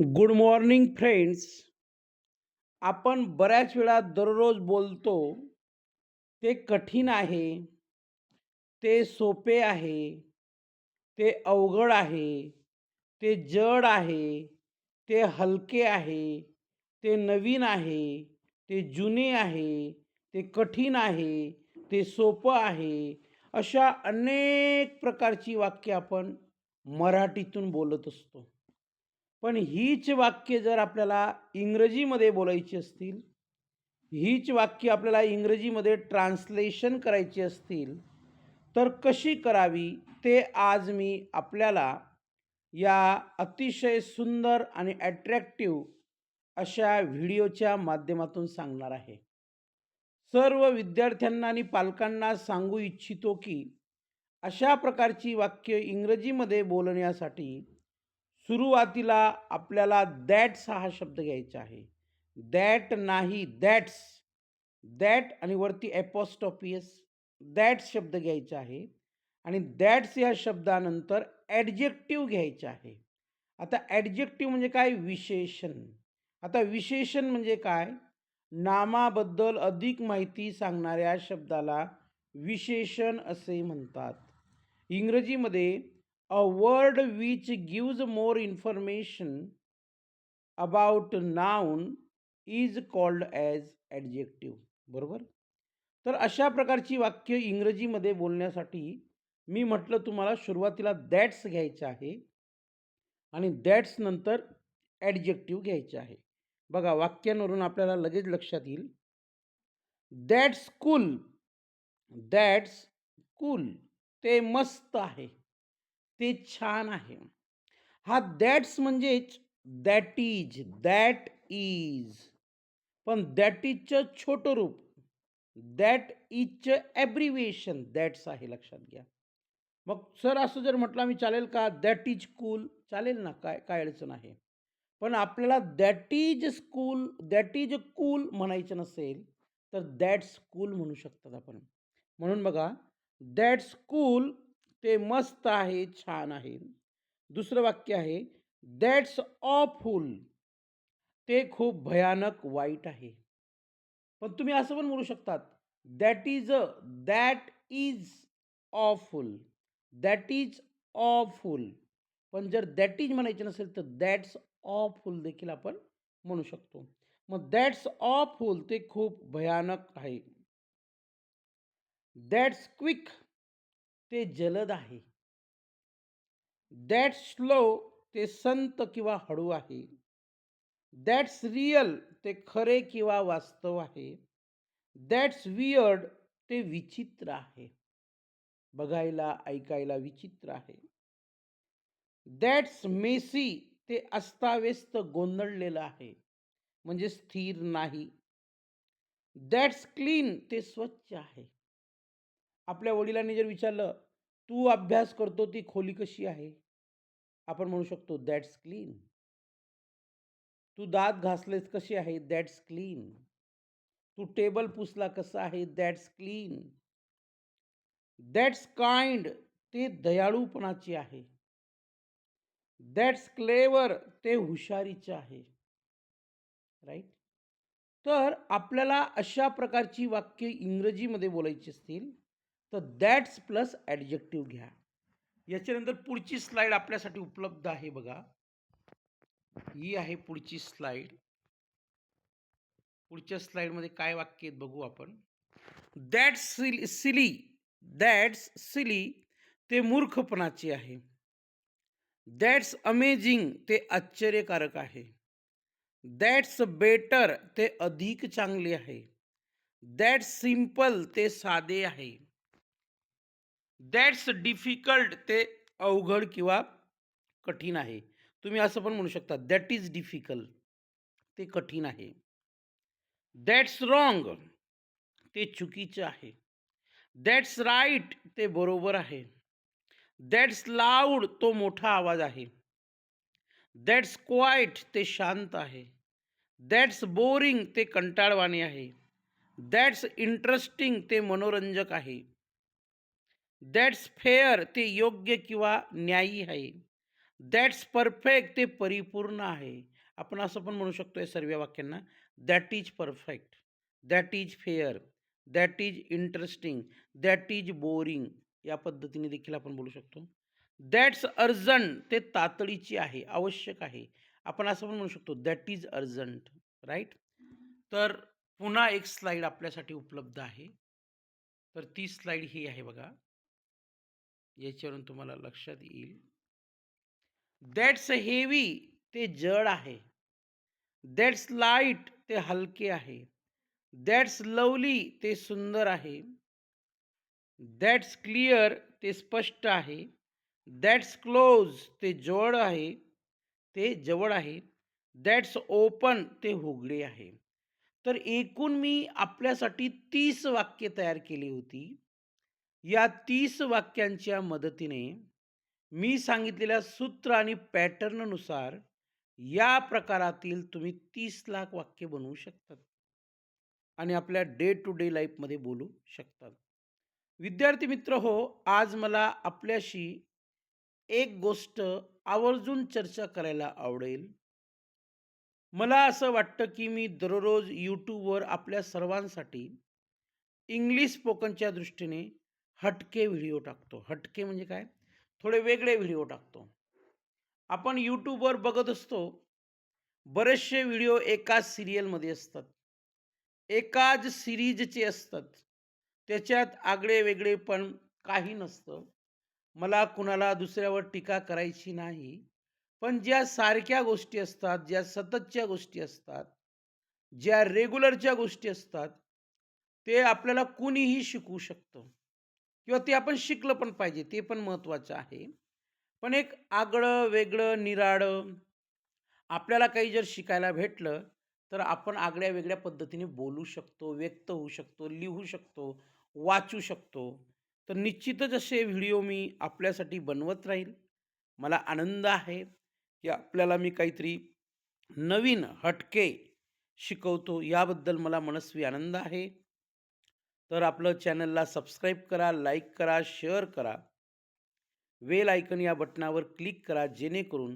Good morning friends. आपण बऱ्याच वेळा दररोज बोलतो ते कठीण आहे ते सोपे आहे ते अवघड आहे ते जड आहे ते हलके आहे ते नवीन आहे ते जुने आहे ते कठीण आहे ते सोपं आहे अशा अनेक प्रकारची वाक्य आपण मराठीतून बोलत असतो. पण हीच वाक्य जर आपल्याला इंग्रजीमध्ये बोलायची असतील हीच वाक्य आपल्याला इंग्रजीमध्ये ट्रान्सलेशन करायची असतील तर कशी करावी ते आज मी आपल्याला या अतिशय सुंदर आणि ॲट्रॅक्टिव अशा व्हिडिओच्या माध्यमातून सांगणार आहे. सर्व विद्यार्थ्यांना आणि पालकांना सांगू इच्छितो की अशा प्रकारची वाक्य इंग्रजीमध्ये बोलण्यासाठी सुरुवातीला आपल्याला दॅट्स हा शब्द घ्यायचा आहे. दॅट नाही दॅट्स दॅट आणि वरती ॲपॉस्टॉपियस दॅट्स शब्द घ्यायचा आहे. आणि दॅट्स या शब्दानंतर ॲडजेक्टिव्ह घ्यायचं आहे. आता ॲडजेक्टिव्ह म्हणजे काय? विशेषण. आता विशेषण म्हणजे काय? नामाबद्दल अधिक माहिती सांगणाऱ्या शब्दाला विशेषण असे म्हणतात. इंग्रजीमध्ये a word which gives more information about noun is called as adjective बरोबर? तर अशा प्रकारची वाक्य इंग्रजीमध्ये बोलण्यासाठी मी म्हटलं तुम्हाला सुरुवातीला दॅट्स घ्यायचं आहे आणि दॅट्स नंतर ॲडजेक्टिव्ह घ्यायचे आहे. बघा वाक्यांवरून आपल्याला लगेच लक्षात येईल. दॅट्स कूल दॅट्स कूल ते मस्त आहे. ते छान आहे. हा दॅट्स म्हणजेच दॅट इज दॅट इज पण दॅट इजचं छोटं रूप दॅट इजचं ॲब्रिव्हिएशन दॅट्स आहे लक्षात घ्या. मग सर असं जर म्हटलं मी चालेल का? दॅट इज कूल चालेल ना काय काय अडचण आहे? पण आपल्याला that is school that is cool म्हणायचं नसेल तर दॅट्स कूल म्हणू शकतात आपण. म्हणून बघा दॅट्स कूल ते मस्त आहे छान आहे. दुसरं वाक्य आहे दॅट्स ऑफुल ते खूप भयानक वाईट आहे. पण तुम्ही असं पण म्हणू शकतात that is a that is awful that is awful पण जर दॅट इज म्हणायचे नसेल तर दॅट्स ऑफुल देखील आपण म्हणू शकतो. मग दॅट्स ऑफुल ते खूप भयानक आहे. दॅट्स क्विक ते जलद आहे. दॅट स्लो ते संत किंवा हळू आहे. दॅट्स रियल ते खरे किंवा वास्तव आहे. दॅट्स वियर्ड ते विचित्र आहे. बघायला ऐकायला विचित्र आहे. दॅट्स मेसी ते अस्ताव्यस्त गोंधळलेलं आहे. म्हणजे स्थिर नाही. दॅट्स क्लीन ते स्वच्छ आहे. आपल्या वडिलांनी जर विचारलं तू अभ्यास करतो ती खोली कशी आहे? आपण म्हणू शकतो दॅट्स क्लीन तू दात घासलेस कशी आहे? दॅट्स क्लीन तू टेबल पुसला कसा आहे? दॅट्स क्लीन दॅट्स काइंड ते दयाळूपणाची आहे. दॅट्स क्लेवर ते हुशारीचे आहे. राईट तर आपल्याला अशा प्रकारची वाक्य इंग्रजीमध्ये बोलायची असतील तर दॅट्स प्लस ॲडजेक्टिव्ह घ्या. याच्यानंतर पुढची स्लाईड आपल्यासाठी उपलब्ध आहे बघा. ही आहे पुढची स्लाईड पुढच्या स्लाईडमध्ये काय वाक्य आहेत बघू आपण. That's silly silly that's silly ते मूर्खपणाचे आहे. दॅट्स अमेझिंग ते आश्चर्यकारक आहे. दॅट्स बेटर ते अधिक चांगले आहे. दॅट्स सिंपल ते साधे आहे. दॅट्स डिफिकल्ट ते अवघड किंवा कठीण आहे. तुम्ही असं पण म्हणू शकता दॅट इज डिफिकल्ट ते कठीण आहे. दॅट्स रॉंग ते चुकीचं आहे. दॅट्स राईट ते बरोबर आहे. दॅट्स लाऊड तो मोठा आवाज आहे. दॅट्स क्वाईट ते शांत आहे. दॅट्स बोरिंग ते कंटाळवाणे आहे. दॅट्स इंटरेस्टिंग ते मनोरंजक आहे. दॅट्स फेअर ते योग्य किंवा न्यायी आहे. दॅट्स परफेक्ट ते परिपूर्ण आहे. आपण असं पण म्हणू शकतो या सर्व वाक्यांना that is perfect that is fair that is interesting that is boring या पद्धतीने देखील आपण बोलू शकतो. दॅट्स अर्जंट ते तातडीची आहे आवश्यक आहे. आपण असं पण म्हणू शकतो दॅट इज अर्जंट राईट तर पुन्हा एक स्लाईड आपल्यासाठी उपलब्ध आहे. तर ती स्लाईड ही आहे बघा. याच्यावरून तुम्हाला लक्षात येईल. दॅट्स हेवी ते जड आहे. दॅट्स लाइट ते हलके आहे. दॅट्स लवली ते सुंदर आहे. दॅट्स क्लिअर ते स्पष्ट आहे. दॅट्स क्लोज ते जवळ आहे. ते जवळ आहे. दॅट्स ओपन ते उघडे आहे. तर एकूण मी आपल्यासाठी तीस वाक्य तयार केली होती. या तीस वाक्यांच्या मदतीने मी सांगितलेल्या सूत्र आणि पॅटर्ननुसार या प्रकारातील तुम्ही तीस लाख वाक्य बनवू शकतात. आणि आपल्या डे टू डे लाईफमध्ये बोलू शकतात. विद्यार्थी मित्र हो आज मला आपल्याशी एक गोष्ट आवर्जून चर्चा करायला आवडेल. मला असं वाटतं की मी दररोज यूट्यूबवर आपल्या सर्वांसाठी इंग्लिश स्पोकनच्या दृष्टीने हटके व्हिडिओ टाकतो. हटके म्हणजे काय? थोडे वेगळे व्हिडिओ टाकतो. आपण यूट्यूबवर बघत असतो. बरेचसे व्हिडिओ एकाच सिरियलमध्ये असतात. एकाच सिरीजचे असतात. त्याच्यात आगळे वेगळे पण काही नसतं. मला कुणाला दुसऱ्यावर टीका करायची नाही. पण ज्या सारख्या गोष्टी असतात ज्या सततच्या गोष्टी असतात ज्या रेग्युलरच्या गोष्टी असतात ते आपल्याला कुणीही शिकवू शकतं. किंवा ते आपण शिकलं पण पाहिजे ते पण महत्त्वाचं आहे. पण एक आगळं वेगळं निराळं आपल्याला काही जर शिकायला भेटलं तर आपण आगळ्या वेगळ्या पद्धतीने बोलू शकतो व्यक्त होऊ शकतो लिहू शकतो वाचू शकतो. तर निश्चितच असे व्हिडिओ मी आपल्यासाठी बनवत राहील. मला आनंद आहे की आपल्याला मी काहीतरी नवीन हटके शिकवतो याबद्दल मला मनस्वी आनंद आहे. तर आपलं चॅनलला सबस्क्राईब करा लाईक करा शेअर करा. वेल आयकन या बटनावर क्लिक करा जेणेकरून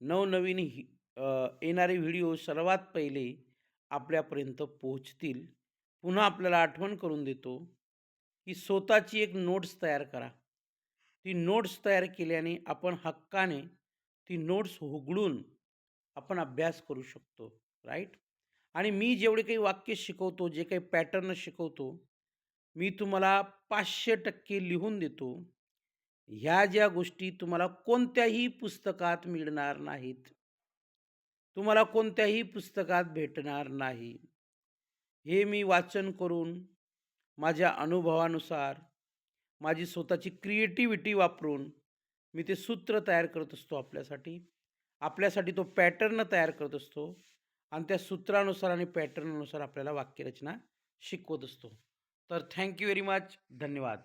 नवनवीन ही येणारे व्हिडिओ सर्वात पहिले आपल्यापर्यंत पोहोचतील. पुन्हा आपल्याला आठवण करून देतो की स्वतःची एक नोट्स तयार करा. ती नोट्स तयार केल्याने आपण हक्काने ती नोट्स उघडून आपण अभ्यास करू शकतो राईट? आणि मी जेवढे काही वाक्य शिकवतो जे काही पॅटर्न शिकवतो मी तुम्हाला पाचशे टक्के लिहून देतो. ह्या ज्या गोष्टी तुम्हाला कोणत्याही पुस्तकात मिळणार नाहीत. तुम्हाला कोणत्याही पुस्तकात भेटणार नाही. हे मी वाचन करून माझ्या अनुभवानुसार माझी स्वतःची क्रिएटिव्हिटी वापरून मी ते सूत्र तयार करत असतो आपल्यासाठी. आपल्यासाठी तो पॅटर्न तयार करत असतो आणि त्या सूत्रानुसार आणि पॅटर्ननुसार आपल्याला वाक्यरचना शिकवत असतो. तर थँक्यू व्हेरी मच. धन्यवाद.